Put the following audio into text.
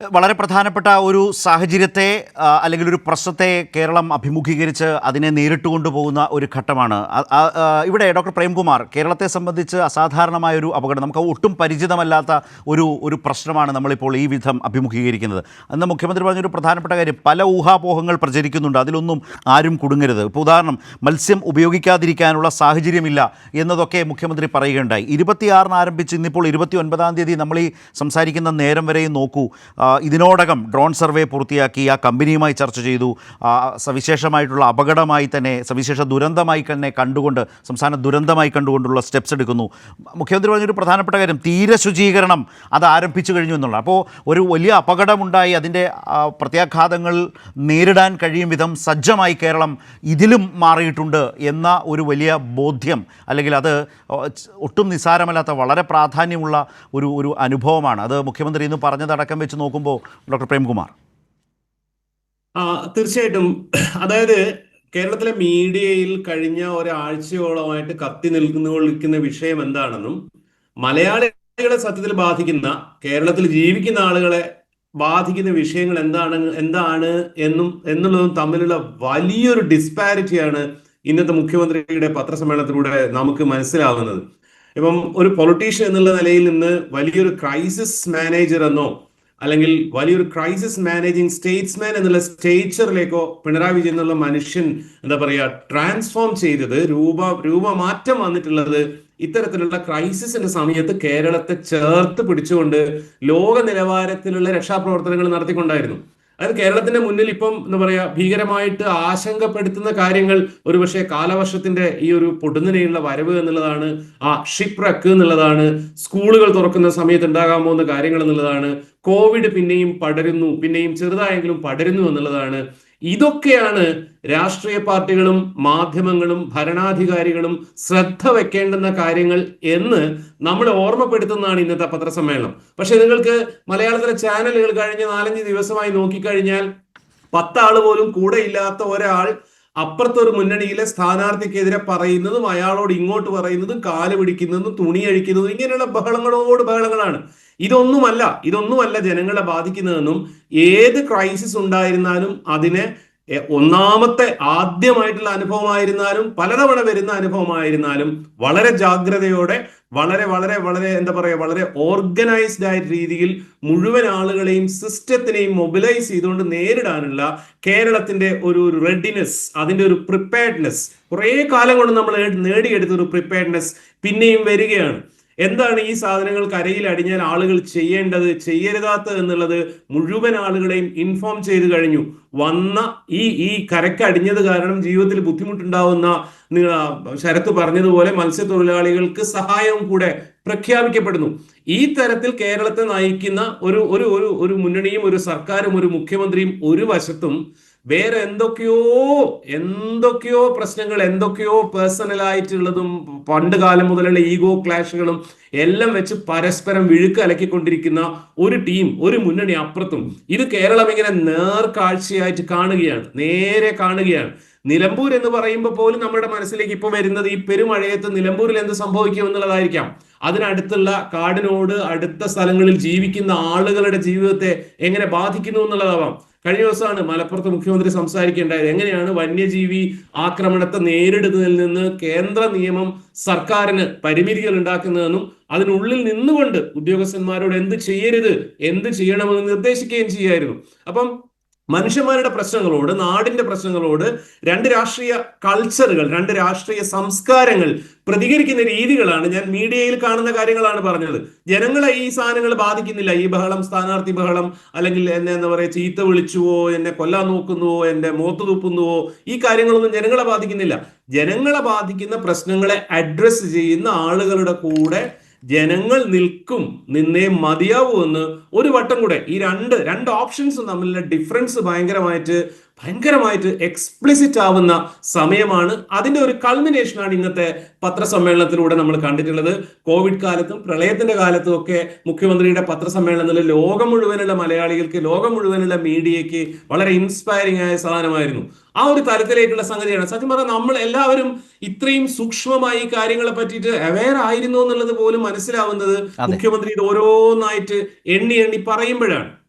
വളരെ പ്രധാനപ്പെട്ട ഒരു സാഹചര്യത്തെ അല്ലെങ്കിൽ ഒരു പ്രശ്നത്തെ കേരളം അഭിമുഖീകരിച്ച് അതിനെ നേരിട്ട് കൊണ്ടുപോകുന്ന ഒരു ഘട്ടമാണ്. ഇവിടെ ഡോക്ടർ പ്രേംകുമാർ കേരളത്തെ സംബന്ധിച്ച് അസാധാരണമായ ഒരു അപകടം നമുക്ക് ഒട്ടും പരിചിതമല്ലാത്ത ഒരു ഒരു പ്രശ്നമാണ് നമ്മളിപ്പോൾ ഈ വിധം അഭിമുഖീകരിക്കുന്നത്. അന്ന് മുഖ്യമന്ത്രി പറഞ്ഞൊരു പ്രധാനപ്പെട്ട കാര്യം പല ഊഹാപോഹങ്ങൾ പ്രചരിക്കുന്നുണ്ട് അതിലൊന്നും ആരും കുടുങ്ങരുത്. ഇപ്പോൾ ഉദാഹരണം മത്സ്യം ഉപയോഗിക്കാതിരിക്കാനുള്ള സാഹചര്യമില്ല എന്നതൊക്കെ മുഖ്യമന്ത്രി പറയുകയുണ്ടായി. ഇരുപത്തിയാറിന് ആരംഭിച്ച് ഇന്നിപ്പോൾ ഇരുപത്തി ഒൻപതാം തീയതി നമ്മൾ ഈ സംസാരിക്കുന്ന നേരം വരെയും നോക്കൂ. ഇതിനോടകം ഡ്രോൺ സർവേ പൂർത്തിയാക്കി ആ കമ്പനിയുമായി ചർച്ച ചെയ്തു. സവിശേഷമായിട്ടുള്ള അപകടമായി തന്നെ സവിശേഷ ദുരന്തമായി തന്നെ കണ്ടുകൊണ്ട് സംസ്ഥാന ദുരന്തമായി കണ്ടുകൊണ്ടുള്ള സ്റ്റെപ്സ് എടുക്കുന്നു. മുഖ്യമന്ത്രി പറഞ്ഞൊരു പ്രധാനപ്പെട്ട കാര്യം തീരെ ശുചീകരണം അത് ആരംഭിച്ചു കഴിഞ്ഞു എന്നുള്ളത് അപ്പോൾ ഒരു വലിയ അപകടമുണ്ടായി അതിന്റെ പ്രത്യാഘാതങ്ങൾ നേരിടാൻ കഴിയും വിധം സജ്ജമായി കേരളം ഇതിലും മാറിയിട്ടുണ്ട് എന്ന ഒരു വലിയ ബോധ്യം അല്ലെങ്കിൽ അത് ഒട്ടും നിസ്സാരമല്ലാത്ത വളരെ പ്രാധാന്യമുള്ള ഒരു ഒരു അനുഭവമാണ്. അത് മുഖ്യമന്ത്രി ഇന്ന് പറഞ്ഞതടക്കം വെച്ച് നോക്കുമ്പോൾ ഡോക്ടർ പ്രേംകുമാർ. തീർച്ചയായിട്ടും. അതായത് കേരളത്തിലെ മീഡിയയിൽ കഴിഞ്ഞ ഒരാഴ്ചയോളമായിട്ട് കത്തി നിൽക്കുന്ന വിഷയം എന്താണെന്നും മലയാളികളെ സത്യത്തിൽ ബാധിക്കുന്ന കേരളത്തിൽ ജീവിക്കുന്ന ആളുകളെ ബാധിക്കുന്ന വിഷയങ്ങൾ എന്താണ് എന്താണ് എന്നും എന്നുള്ളതും തമ്മിലുള്ള വലിയൊരു ഡിസ്പാരിറ്റിയാണ് ഇന്നത്തെ മുഖ്യമന്ത്രിയുടെ പത്രസമ്മേളനത്തിലൂടെ നമുക്ക് മനസ്സിലാവുന്നത്. ഇപ്പം ഒരു പൊളിറ്റീഷ്യൻ എന്നുള്ള നിലയിൽ നിന്ന് വലിയൊരു ക്രൈസിസ് മാനേജർ എന്നോ അല്ലെങ്കിൽ വലിയൊരു ക്രൈസിസ് മാനേജിങ് സ്റ്റേറ്റ്സ്മാൻ എന്നുള്ള സ്റ്റേച്ചറിലേക്കോ പിണറായി വിജയൻ എന്നുള്ള മനുഷ്യൻ എന്താ പറയുക ട്രാൻസ്ഫോം ചെയ്തത് രൂപ രൂപമാറ്റം വന്നിട്ടുള്ളത് ഇത്തരത്തിലുള്ള ക്രൈസിസിന്റെ സമയത്ത് കേരളത്തെ ചേർത്ത് പിടിച്ചുകൊണ്ട് ലോക നിലവാരത്തിലുള്ള രക്ഷാപ്രവർത്തനങ്ങൾ നടത്തിക്കൊണ്ടായിരുന്നു. അതായത് കേരളത്തിന്റെ മുന്നിൽ ഇപ്പം എന്താ പറയാ ഭീകരമായിട്ട് ആശങ്കപ്പെടുത്തുന്ന കാര്യങ്ങൾ ഒരുപക്ഷെ കാലവർഷത്തിന്റെ ഈ ഒരു പൊടുന്നനെയുള്ള വരവ് എന്നുള്ളതാണ് ആ ഷിപ്പ് റക്ക് എന്നുള്ളതാണ് സ്കൂളുകൾ തുറക്കുന്ന സമയത്ത് ഉണ്ടാകാൻ പോകുന്ന കാര്യങ്ങൾ എന്നുള്ളതാണ് കോവിഡ് പിന്നെയും പടരുന്നു പിന്നെയും ചെറുതായെങ്കിലും പടരുന്നു എന്നുള്ളതാണ്. ഇതൊക്കെയാണ് രാഷ്ട്രീയ പാർട്ടികളും മാധ്യമങ്ങളും ഭരണാധികാരികളും ശ്രദ്ധ വെക്കേണ്ടുന്ന കാര്യങ്ങൾ എന്ന് നമ്മൾ ഓർമ്മപ്പെടുത്തുന്നതാണ് ഇന്നത്തെ പത്രസമ്മേളനം. പക്ഷെ നിങ്ങൾക്ക് മലയാളത്തിലെ ചാനലുകൾ കഴിഞ്ഞ നാലഞ്ച് ദിവസമായി നോക്കിക്കഴിഞ്ഞാൽ പത്താൾ പോലും കൂടെ ഇല്ലാത്ത ഒരാൾ അപ്പുറത്തൊരു മുന്നണിയിലെ സ്ഥാനാർത്ഥിക്കെതിരെ പറയുന്നതും അയാളോട് ഇങ്ങോട്ട് പറയുന്നതും കാൽ പിടിക്കുന്നതും തുണി അഴിക്കുന്നതും ഇങ്ങനെയുള്ള ബഹളങ്ങളോട് ബഹളങ്ങളാണ്. ഇതൊന്നുമല്ല ഇതൊന്നുമല്ല ജനങ്ങളെ ബാധിക്കുന്നതെന്നും ഏത് ക്രൈസിസ് ഉണ്ടായിരുന്നാലും അതിനെ ഒന്നാമത്തെ ആദ്യമായിട്ടുള്ള അനുഭവമായിരുന്നാലും പലതവണ വരുന്ന അനുഭവമായിരുന്നാലും വളരെ ജാഗ്രതയോടെ വളരെ വളരെ വളരെ എന്താ പറയാ വളരെ ഓർഗനൈസ്ഡ് ആയ രീതിയിൽ മുഴുവൻ ആളുകളെയും സിസ്റ്റത്തിനെയും മൊബിലൈസ് ചെയ്തുകൊണ്ട് നേരിടാനുള്ള കേരളത്തിന്റെ ഒരു റെഡിനെസ് അതിന്റെ ഒരു പ്രിപ്പയർഡ്നെസ് കുറേ കാലം കൊണ്ട് നമ്മൾ നേടിയെടുത്ത ഒരു പ്രിപ്പയർഡ്നെസ് പിന്നെയും വരികയാണ്. എന്താണ് ഈ സാധനങ്ങൾ കരയിൽ അടിഞ്ഞാൽ ആളുകൾ ചെയ്യേണ്ടത്? ചെയ്യരുതാത്തത് എന്നുള്ളത് മുഴുവൻ ആളുകളെയും ഇൻഫോം ചെയ്തു കഴിഞ്ഞു. വന്ന ഈ ഈ കരക്ക് അടിഞ്ഞത് കാരണം ജീവിതത്തിൽ ബുദ്ധിമുട്ടുണ്ടാവുന്ന ശരത്ത് പറഞ്ഞതുപോലെ മത്സ്യത്തൊഴിലാളികൾക്ക് സഹായവും കൂടെ പ്രഖ്യാപിക്കപ്പെടുന്നു. ഈ തരത്തിൽ കേരളത്തെ നയിക്കുന്ന ഒരു ഒരു ഒരു മുന്നണിയും ഒരു സർക്കാരും ഒരു മുഖ്യമന്ത്രിയും ഒരു വശത്തും വേറെ എന്തൊക്കെയോ എന്തൊക്കെയോ പ്രശ്നങ്ങൾ എന്തൊക്കെയോ പേഴ്സണൽ ആയിട്ടുള്ളതും പണ്ട് കാലം മുതലുള്ള ഈഗോ ക്ലാഷുകളും എല്ലാം വെച്ച് പരസ്പരം വിഴുക്ക് അലക്കിക്കൊണ്ടിരിക്കുന്ന ഒരു ടീം ഒരു മുന്നണി അപ്പുറത്തും. ഇത് കേരളം ഇങ്ങനെ നേർക്കാഴ്ചയായിട്ട് കാണുകയാണ് നേരെ കാണുകയാണ്. നിലമ്പൂർ എന്ന് പറയുമ്പോൾ പോലും നമ്മുടെ മനസ്സിലേക്ക് ഇപ്പൊ വരുന്നത് ഈ പെരുമഴയത്ത് നിലമ്പൂരിൽ എന്ത് സംഭവിക്കും എന്നുള്ളതായിരിക്കാം. അതിനടുത്തുള്ള കാടിനോട് അടുത്ത സ്ഥലങ്ങളിൽ ജീവിക്കുന്ന ആളുകളുടെ ജീവിതത്തെ എങ്ങനെ ബാധിക്കുന്നു എന്നുള്ളതാവാം. കഴിഞ്ഞ ദിവസമാണ് മലപ്പുറത്ത് മുഖ്യമന്ത്രി സംസാരിക്കേണ്ടായത്. എങ്ങനെയാണ് വന്യജീവി ആക്രമണത്തെ നേരിടുന്നതിൽ നിന്ന് കേന്ദ്ര നിയമം സർക്കാരിന് പരിമിതികൾ ഉണ്ടാക്കുന്നതെന്നും അതിനുള്ളിൽ നിന്നുകൊണ്ട് ഉദ്യോഗസ്ഥന്മാരോട് എന്ത് ചെയ്യരുത് എന്ത് ചെയ്യണമെന്ന് നിർദ്ദേശിക്കുകയും ചെയ്യായിരുന്നു. അപ്പം മനുഷ്യന്മാരുടെ പ്രശ്നങ്ങളോട് നാടിന്റെ പ്രശ്നങ്ങളോട് രണ്ട് രാഷ്ട്രീയ കൾച്ചറുകൾ രണ്ട് രാഷ്ട്രീയ സംസ്കാരങ്ങൾ പ്രതികരിക്കുന്ന രീതികളാണ് ഞാൻ മീഡിയയിൽ കാണുന്ന കാര്യങ്ങളാണ് പറഞ്ഞത്. ജനങ്ങളെ ഈ സാധനങ്ങൾ ബാധിക്കുന്നില്ല. ഈ ബഹളം സ്ഥാനാർത്ഥി ബഹളം അല്ലെങ്കിൽ എന്നെ എന്താ പറയുക ചീത്ത വിളിച്ചുവോ എന്നെ കൊല്ലാൻ നോക്കുന്നുവോ എന്റെ മോത്ത് തുപ്പുന്നുവോ ഈ കാര്യങ്ങളൊന്നും ജനങ്ങളെ ബാധിക്കുന്നില്ല. ജനങ്ങളെ ബാധിക്കുന്ന പ്രശ്നങ്ങളെ അഡ്രസ്സ് ചെയ്യുന്ന ആളുകളുടെ കൂടെ ജനങ്ങൾ നിൽക്കും നിന്നേ മതിയാവൂ എന്ന് ഒരു വട്ടം കൂടെ ഈ രണ്ട് രണ്ട് ഓപ്ഷൻസും തമ്മിലുള്ള ഡിഫറൻസ് ഭയങ്കരമായിട്ട് ഭയങ്കരമായിട്ട് എക്സ്പ്ലിസിറ്റ് ആവുന്ന സമയമാണ്. അതിന്റെ ഒരു കൾമിനേഷനാണ് ഇന്നത്തെ പത്രസമ്മേളനത്തിലൂടെ നമ്മൾ കണ്ടിട്ടുള്ളത്. കോവിഡ് കാലത്തും പ്രളയത്തിന്റെ കാലത്തും ഒക്കെ മുഖ്യമന്ത്രിയുടെ പത്രസമ്മേളനത്തിൽ ലോകം മുഴുവനുള്ള മലയാളികൾക്ക് ലോകം മുഴുവനുള്ള മീഡിയയ്ക്ക് വളരെ ഇൻസ്പയറിംഗ് ആയ സാധനമായിരുന്നു. ആ ഒരു തലത്തിലേക്കുള്ള സംഗതിയാണ്. സത്യം പറഞ്ഞാൽ നമ്മൾ എല്ലാവരും ഇത്രയും സൂക്ഷ്മമായി കാര്യങ്ങളെ പറ്റിയിട്ട് അവെയർ ആയിരുന്നു എന്നുള്ളത് പോലും മനസ്സിലാവുന്നത് മുഖ്യമന്ത്രിയുടെ മുഖ്യമന്ത്രി ഇത് ഓരോന്നായിട്ട് എണ്ണി എണ്ണി പറയുമ്പോഴാണ്.